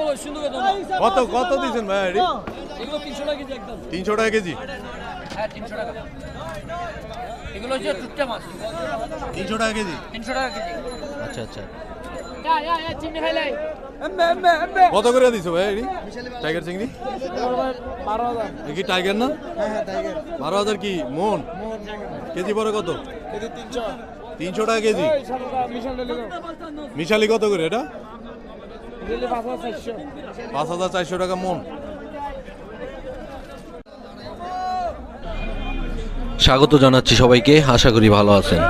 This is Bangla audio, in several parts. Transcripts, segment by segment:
নাম্বার সুন্দর কত কত দিয়েছেন ভাই? তিনশো টাকা কেজি একদম। তিনশো টাকা কেজি? হ্যাঁ তিনশো টাকা। এগুলো হচ্ছে টুকটা মাছ। তিনশো টাকা কেজি? তিনশো টাকা কেজি। আচ্ছা আচ্ছা। কত করে দিছো ভাই টাইগার চিংড়ি? বারো কি টাইগার না? বারো হাজার কি? মন কেজি পরে কত? তিনশো। টাকা কেজি। মিশালি কত করে এটা? পাঁচ হাজার চারশো। টাকা মন। স্বাগত জানাচ্ছি সবাইকে, আশা করি ভালো আছেন।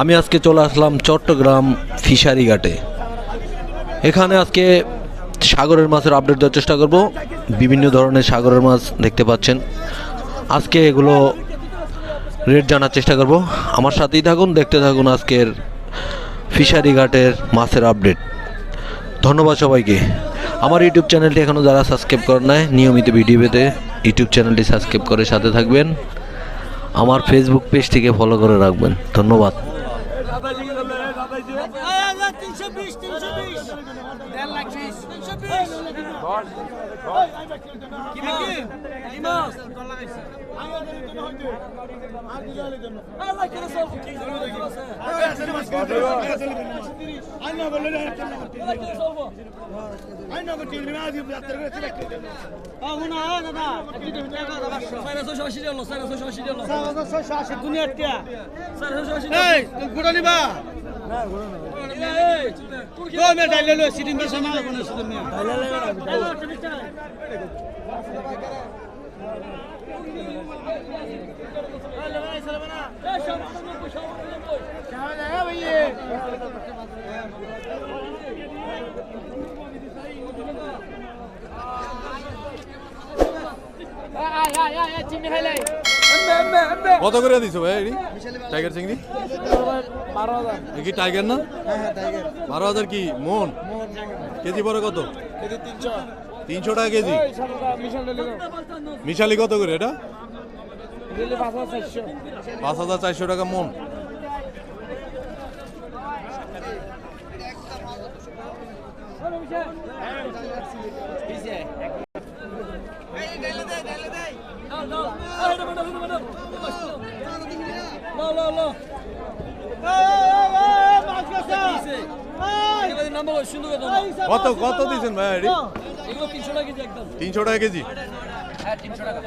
আমি আজকে চলে আসলাম চট্টগ্রাম ফিশারি ঘাটে। এখানে আজকে সাগরের মাছের আপডেট দেওয়ার চেষ্টা করব। বিভিন্ন ধরনের সাগরের মাছ দেখতে পাচ্ছেন। আজকে এগুলো রেট জানার চেষ্টা করব। আমার সাথেই থাকুন, দেখতে থাকুন আজকের ফিশারি ঘাটের মাছের আপডেট ধন্যবাদ সবাইকে। আমার ইউটিউব চ্যানেলটি এখনও যারা সাবস্ক্রাইব করেন নাই, নিয়মিত ভিডিও পেতে ইউটিউব চ্যানেলটি সাবস্ক্রাইব করে সাথে থাকবেন। আমার ফেসবুক পেজটিকে ফলো করে রাখবেন। ধন্যবাদ। তিনশো বিশ তিনশো বিশ দেড় লাখ বিশ তিনশো বিশ কি মাছ কি মাছ আল্লাহ কেন সব কি চিনি খাইলাই কত করে দিছো ভাই এটি? টাইগার চিংড়ি? কি টাইগার না? বারো হাজার কি? মন? কেজি পরে কত? তিনশো টাকা কেজি। মিশালি কত করে এটা? পাঁচ হাজার চারশো টাকা মন। কত কত দিয়েছেন ভাই তিনশো টাকা কেজি তিনশো টাকা কেজি। তিনশো টাকা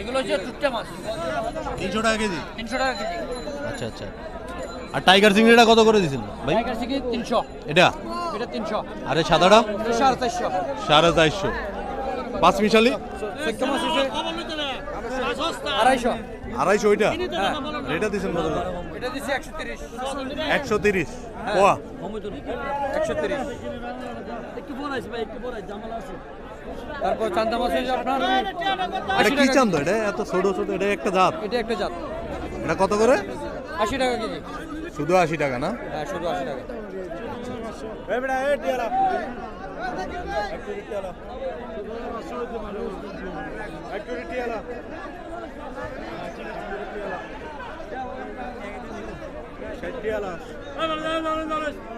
এগুলো হচ্ছে টুকটা মাছ। তিনশো টাকা কেজি। তিনশো টাকা কেজি। আচ্ছা আচ্ছা। আর টাইগার চিংড়িটা কত করে দিয়েছেন ভাই? টাইগার তিনশো। এটা? এটা তিনশো। আরে সাদাটা? সাড়ে চারশো। সাড়ে চারশো। পাঁচ মিশালি? আড়াইশো। আড়াইশো ওইটা? হ্যাঁ। এটা একশো তিরিশ। একশো তিরিশ। হ্যাঁ। তারপর চান্দা মাছ হয়েছে আপনার? এটা কি এটা এত ছোট ছোট এটা একটা জাত? এটা একটা জাত। এটা কত করে? আশি টাকা শুধু আশি টাকা না? হ্যাঁ শুধু আশি টাকা। একটু রিটিয়ালা Kayalar. Kayalar.